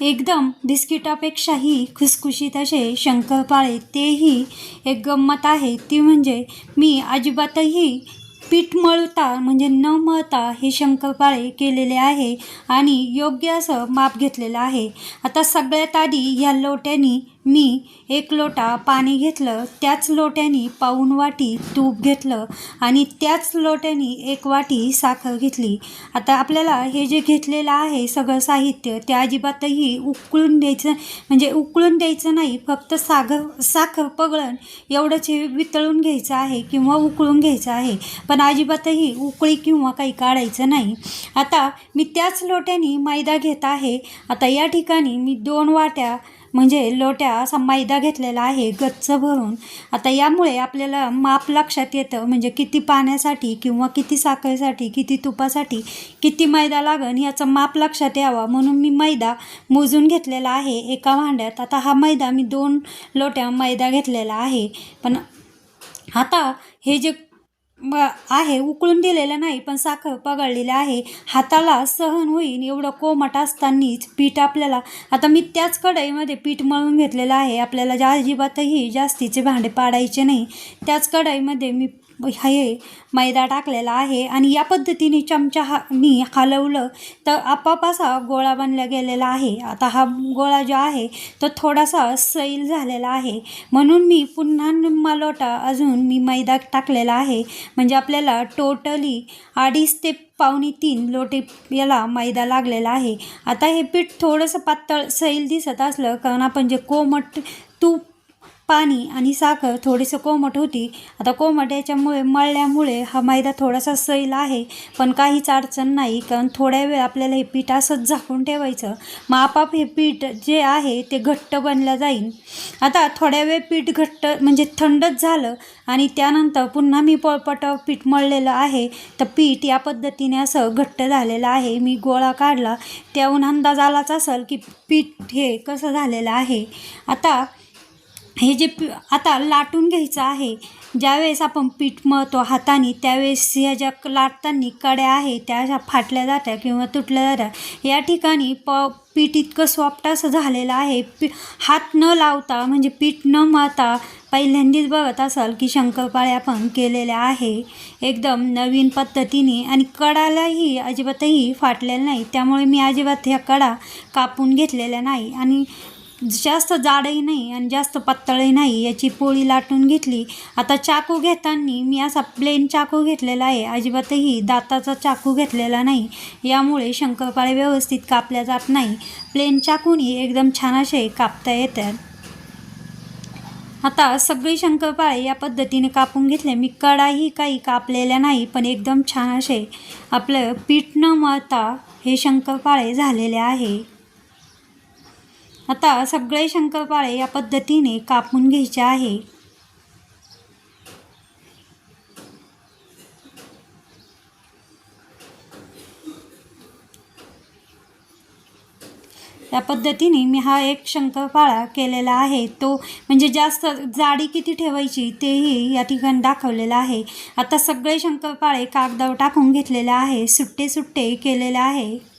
एकदम बिस्किटापेक्षाही खुसखुशीत असे शंकरपाळे तेही एक गंमत आहे. ती म्हणजे मी अजिबातही पीठ मळता म्हणजे न मळता हे शंकरपाळे केलेले आहे आणि योग्य असं माप घेतलेलं आहे. आता सगळ्यात आधी ह्या लोट्यानी मी एक लोटा पाणी घेतलं त्याच लोट्यानी पाऊण वाटी तूप घेतलं आणि त्याच लोट्यानी एक वाटी साखर घेतली. आता आपल्याला हे जे घेतलेलं आहे सगळं साहित्य त्या अजिबातही उकळून द्यायचं म्हणजे उकळून द्यायचं नाही फक्त सागर साखर पगळण एवढंच हे वितळून घ्यायचं आहे किंवा उकळून घ्यायचं आहे. पण अजिबातही उकळी किंवा काही काढायचं नाही. आता मी त्याच लोट्यानी मैदा घेत आहे. आता या ठिकाणी मी दोन वाट्या म्हणजे लोट्या असा मैदा घेतलेला आहे गच्च भरून. आता यामुळे आपल्याला माप लक्षात येतं म्हणजे किती पाण्यासाठी किंवा किती साखरेसाठी किती तुपासाठी किती मैदा लागन याचं माप लक्षात यावा. म्हणून मी मैदा मोजून घेतलेला आहे एका भांड्यात. आता हा मैदा मी दोन लोट्या मैदा घेतलेला आहे. पण आता हे जे म आहे उकळून दिलेलं नाही पण साखर पगळलेली आहे. हाताला सहन होईल एवढं कोमट असतानाच पीठ आपल्याला. आता मी त्याच कढईमध्ये पीठ मळून घेतलेलं आहे. आपल्याला ज्या अजिबातही जास्तीचे भांडे पाडायचे नाही त्याच कढईमध्ये मी हे मैदा टाकलेला आहे आणि या पद्धतीने चमचा हा मी हलवलं तर आपाप असा गोळा बनला गेलेला आहे. आता हा गोळा जो आहे तो थोडासा सैल झालेला आहे. म्हणून मी पुन्हा निम्मा लोटा अजून मी मैदा टाकलेला आहे. म्हणजे आपल्याला टोटली अडीच ते पावणे तीन लोटे याला मैदा लागलेला आहे. आता हे पीठ थोडंसं पातळ सैल दिसत असलं कारण आपण जे कोमट तूप पाणी आणि साखर थोडीसं कोमट होती. आता कोमट याच्यामुळे मळल्यामुळे हा मैदा थोडासा सैल आहे पण काहीच अडचण नाही कारण थोड्या वेळ आपल्याला हे पीठ असंच झाकून ठेवायचं. मग आपाप हे पीठ जे आहे ते घट्ट बनलं जाईल आता थोड्या वेळ पीठ घट्ट म्हणजे थंडच झालं आणि त्यानंतर पुन्हा मी पळपट पीठ मळलेलं आहे. तर पीठ या पद्धतीने असं घट्ट झालेलं आहे. मी गोळा काढला. त्याहून अंदाज आलाच असेल की पीठ हे कसं झालेलं आहे. आता हे जे पी आता लाटून घ्यायचं आहे ज्यावेळेस आपण पीठ मळतो हाताने त्यावेळेस ह्या ज्या लाटताना कड्या आहे त्या अशा फाटल्या जात्या किंवा तुटल्या जात्या या ठिकाणी प पीठ इतकं सॉफ्ट असं झालेलं आहे पी हात न लावता म्हणजे पीठ न मळता पहिल्यांदीच बघत असाल की शंकरपाळे आपण केलेल्या आहे. एकदम नवीन पद्धतीने आणि कडालाही अजिबातही फाटलेल्या नाही. त्यामुळे मी अजिबात ह्या कडा कापून घेतलेल्या नाही. आणि जास्त जाडही नाही आणि जास्त पातळही नाही याची पोळी लाटून घेतली. आता चाकू घेताना मी असा प्लेन चाकू घेतलेला आहे. अजिबातही दाताचा चाकू घेतलेला नाही. यामुळे शंकरपाळे व्यवस्थित कापल्या जात नाही. प्लेन चाकूनी एकदम छान असे कापता येतात आता सगळी शंकरपाळे या पद्धतीने कापून घेतले. मी कडाही काही कापलेल्या नाही पण एकदम छान असे आपलं पीठ न मळता हे शंकरपाळे झालेले आहे. आता सगळे शंकरपाळे या पद्धतीने कापून घ्यायचे आहे. या पद्धतीने मी हा एक शंकरपाळा केलेला आहे. तो म्हणजे जास्त जाडी किती ठेवायची तेही या ठिकाणी दाखवलेलं आहे. आता सगळे शंकरपाळे कागदावर टाकून घेतलेले आहे. सुट्टे सुट्टे केलेले आहे.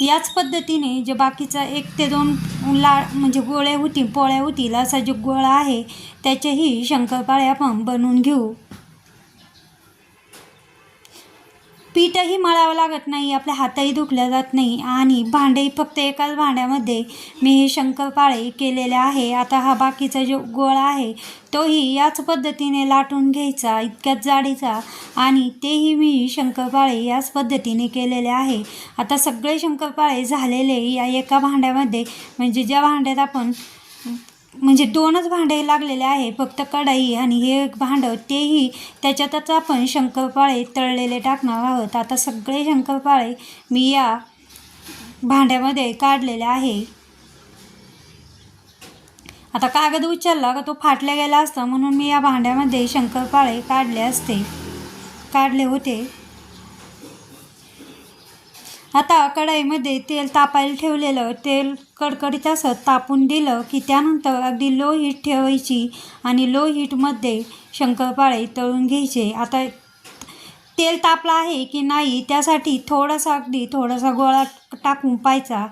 याच पद्धतीने जे बाकीचा एक ते दोन ला म्हणजे गोळ्या होतील पोळ्या होतील असा जो गोळा आहे त्याच्याही शंकरपाळे आपण बनवून घेऊ. पीठही मळावं लागत नाही आपल्या हातही दुखल्या जात नाही आणि भांडेही फक्त एकाच भांड्यामध्ये. मी हे शंकरपाळे केलेले आहे. आता हा बाकीचा जो गोळा आहे तोही याच पद्धतीने लाटून घ्यायचा इतक्याच जाडीचा आणि तेही मी शंकरपाळे याच पद्धतीने केलेले आहे. आता सगळे शंकरपाळे झालेले या एका भांड्यामध्ये. म्हणजे ज्या भांड्यात आपण म्हणजे दोनच भांडे लागलेले आहे फक्त कढाई आणि हे एक भांडं. तेही त्याच्यातच आपण शंकरपाळे तळलेले टाकणार आहोत. आता सगळे शंकरपाळे मी या भांड्यामध्ये काढलेले आहे. आता कागद उचलला का तो फाटल्या गेला असता म्हणून मी या भांड्यामध्ये शंकरपाळे काढले असते. काढले होते. आता कढईमध्ये तेल तापायला ठेवलेलं तेल कडकडीत असं तापून दिलं की त्यानंतर अगदी लो हीट ठेवायची आणि लो हीटमध्ये शंकरपाळे तळून घ्यायचे. आता तेल तापलं आहे की नाही त्यासाठी थोडासा अगदी थोडासा गोळा टाकून पाहायचा.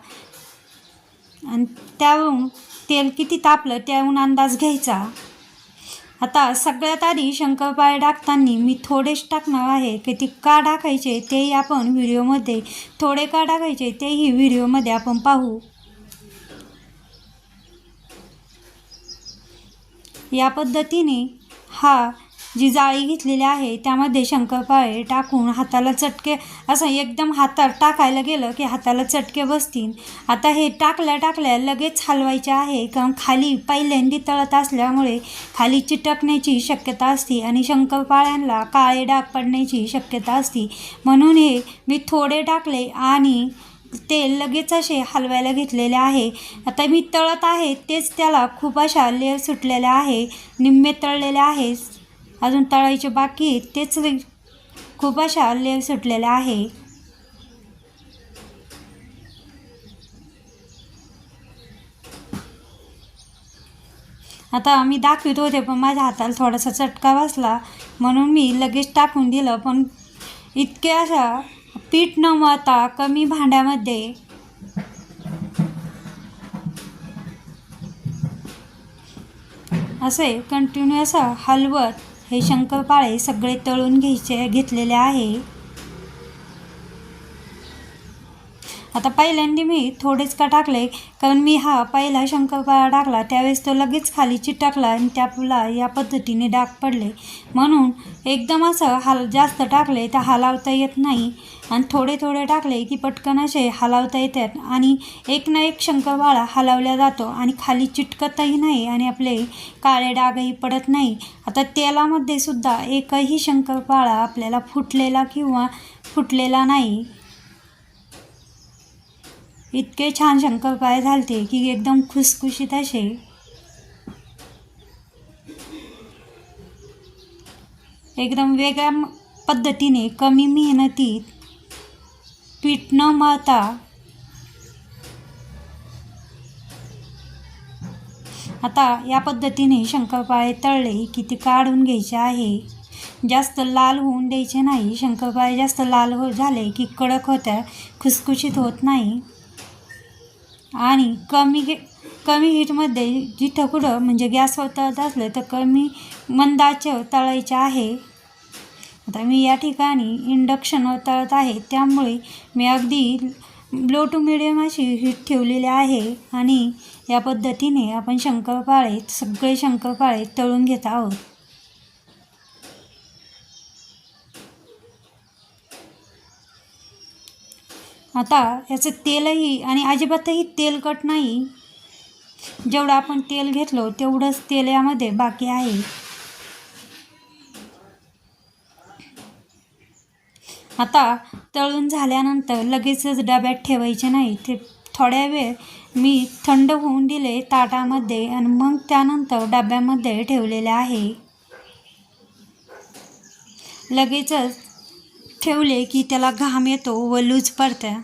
आणि त्यावरून तेल किती तापलं त्याहून अंदाज घ्यायचा. आता सगळ्यात आधी शंकरपाळे टाकताना मी थोडेच टाकणार आहे की ती का टाकायचे तेही आपण व्हिडिओमध्ये थोडे का टाकायचे तेही व्हिडिओमध्ये आपण पाहू. या पद्धतीने हा जी जाळी घेतलेली आहे त्यामध्ये शंकरपाळे टाकून हाताला चटके असं एकदम हातात टाकायला गेलं की हाताला चटके बसतील. आता हे टाकल्या टाकल्या लगेच हलवायचे आहे कारण खाली पहिल्यांदी तळत असल्यामुळे खाली चिटकण्याची शक्यता असते आणि शंकरपाळ्यांना काळे डाग पडण्याची शक्यता असते. म्हणून हे मी थोडे टाकले आणि ते लगेच असे हलवायला घेतलेले आहे. आता मी तळत आहे तेच त्याला खूप अशा लेअर सुटलेल्या आहे निम्मे तळलेले आहे. अजून तळायचे बाकी तेच खूप अशा लेव सुटलेल्या आहे. आता मी दाखवित होते पण माझ्या हाताला थोडासा चटका बसला. म्हणून मी लगेच टाकून दिलं पण इतके अशा पीठ न मळता कमी भांड्यामध्ये असे कंटिन्यू असं हलवत हे शंकरपाळे सगळे तळून घ्यायचे घेतलेले आहे. आता पहिल्यांदा मी थोडेच का टाकले कारण मी हा पहिला शंकरपाळा टाकला त्यावेळेस तो लगेच खाली चिटकला आणि त्याला या पद्धतीने डाग पडले. म्हणून एकदम असं हल जास्त टाकले तर हलावता येत नाही. आणि थोडे थोडे टाकले की पटकन असे हलावता येतात. आणि एक ना एक शंकरपाळा हलवला जातो आणि खाली चिटकतही नाही आणि आपले काळे डागही पडत नाही. आता तेलामध्ये सुद्धा एकही शंकरपाळा आपल्याला फुटलेला किंवा फुटलेला नाही. इतके छान शंकरपाळे झालते की एकदम खुसखुशीत असे. एकदम वेगळ्या म- पद्धतीने कमी मेहनतीत पीठ न मळता आता या पद्धतीने शंकरपाळे तळले की ते काढून घ्यायचे आहे. जास्त लाल होऊन द्यायचे नाही. शंकरपाळे जास्त लाल हो झाले की कडक होत्या खुसखुशीत होत नाही. आणि कमी गे कमी हीटमध्ये जिथं कुठं म्हणजे गॅसवर तळत असलं तर कमी मंदाचं तळायचे आहे. आता मी या ठिकाणी इंडक्शनवर तळत आहे. त्यामुळे मी अगदी लो टू मिडियम अशी हीट ठेवलेली आहे. आणि या पद्धतीने आपण शंकरपाळे सगळे शंकरपाळे तळून घेत आहोत. आता याचं तेलही आणि अजिबातही तेलकट नाही. जेवढं आपण तेल घेतलो तेवढंच तेल यामध्ये बाकी आहे. आता तळून झाल्यानंतर लगेचच डब्यात ठेवायचे नाही. ते थोड्या वेळ मी थंड होऊन दिले ताटामध्ये आणि मग त्यानंतर डब्यामध्ये ठेवलेले आहे. लगेचच ठेवले की त्याला घाम येतो व लूज पडतं.